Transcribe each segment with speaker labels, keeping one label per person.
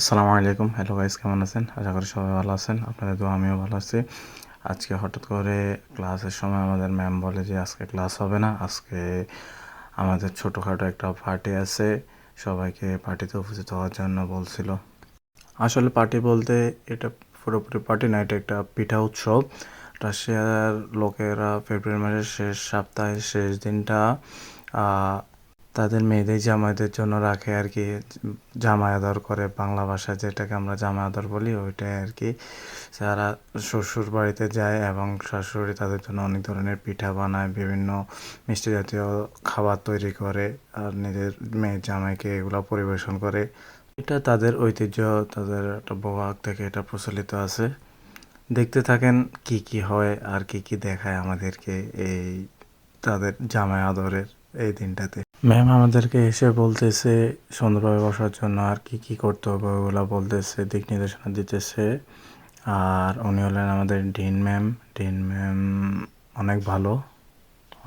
Speaker 1: আসসালামু আলাইকুম। Hello guys কেমন আছেন? আশা করি সবাই ভালো আছেন। আপনাদের তো আমিও ভালো আছি। আজকে হঠাৎ করে ক্লাসের সময় আমাদের ম্যাম বলে যে আজকে ক্লাস হবে না। আজকে আমাদের ছোটোখাটো একটা পার্টি আছে। সবাইকে পার্টিতে উপস্থিত হওয়ার জন্য বলছিল। আসলে পার্টি বলতে এটা পুরোপুরি পার্টি না, এটা একটা পিঠা উৎসব। রাশিয়ার লোকেরা ফেব্রুয়ারি মাসের শেষ সপ্তাহের শেষ দিনটা তাদের মেয়েদের জামাইদের জন্য রাখে আর কি, জামাই আদর করে বাংলা ভাষায় যেটাকে আমরা জামাই আদর বলি, ওইটাই আর কি। যারা শ্বশুর বাড়িতে যায় এবং শাশুড়ি তাদের জন্য অনেক ধরনের পিঠা বানায়, বিভিন্ন মিষ্টি জাতীয় খাবার তৈরি করে আর নিজের মেয়ের জামাইকে এগুলো পরিবেশন করে। এটা তাদের ঐতিহ্য, তাদের একটা বহাগ থেকে এটা প্রচলিত আছে। দেখতে থাকেন কি কি হয় আর কি কি দেখায় আমাদেরকে এই তাদের জামাই আদরের এই দিনটাতে। ম্যাম আমাদেরকে এসে বলতেছে সুন্দরভাবে বসার জন্য আর কি কি করতে হবে ওগুলো বলতেছে, দিক নির্দেশনা দিতেছে। আর উনি হলেন আমাদের ডিন ম্যাম ডিন ম্যাম অনেক ভালো,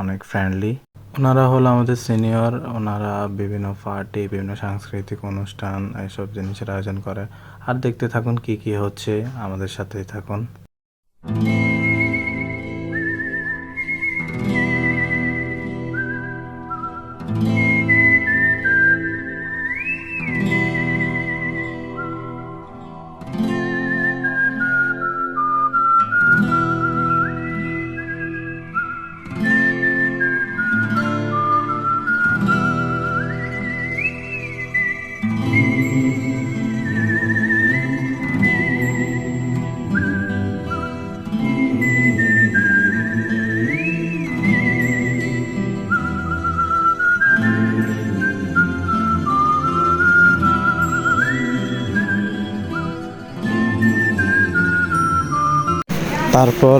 Speaker 1: অনেক ফ্রেন্ডলি ওনারা হলো আমাদের সিনিয়র ওনারা বিভিন্ন পার্টি বিভিন্ন সাংস্কৃতিক অনুষ্ঠান এইসব জিনিসের আয়োজন করে। আর দেখতে থাকুন কি কি হচ্ছে, আমাদের সাথেই থাকুন। তারপর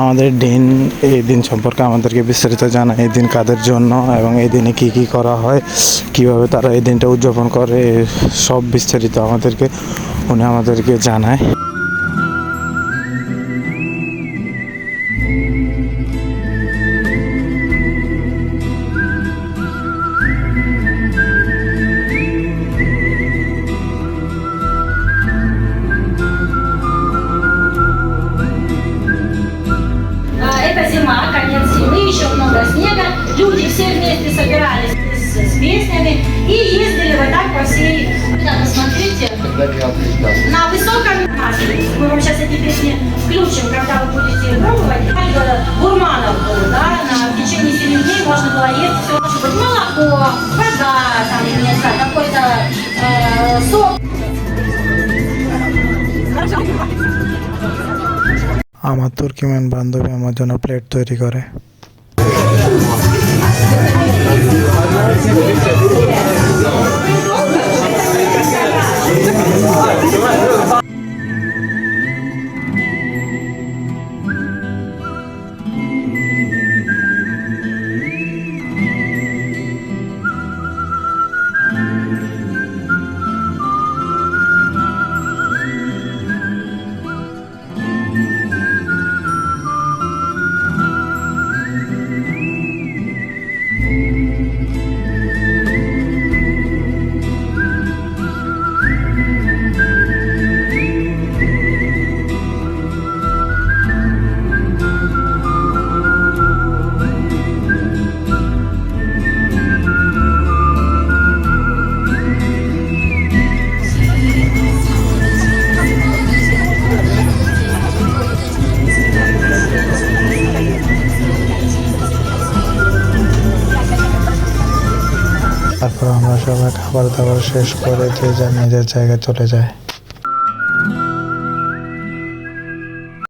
Speaker 1: আমাদের দিন, এই দিন সম্পর্কে আমাদেরকে বিস্তারিত জানায় এই দিন কাদের জন্য এবং এই দিনে কি কি করা হয়, কীভাবে তারা এই দিনটা উদযাপন করে, সব বিস্তারিত আমাদেরকে, উনি আমাদেরকে জানায়।
Speaker 2: песнями и ездили вот так по всей... Да, посмотрите, на высоком маске. Мы вам сейчас эти песни включим, когда вы будете пробовать. Ольга Гурманов был, да, на в течение 7 дней можно было есть все, может быть, молоко, вода, там, я не знаю, какой-то э, сок.
Speaker 1: আমার তুর্কিম্যান বান্ধবী আমার জন্য প্লেট তৈরি করে Yes. তারপর আমরা সবাই খাবার দাবার শেষ করে যে যার নিজের জায়গায় চলে যায়।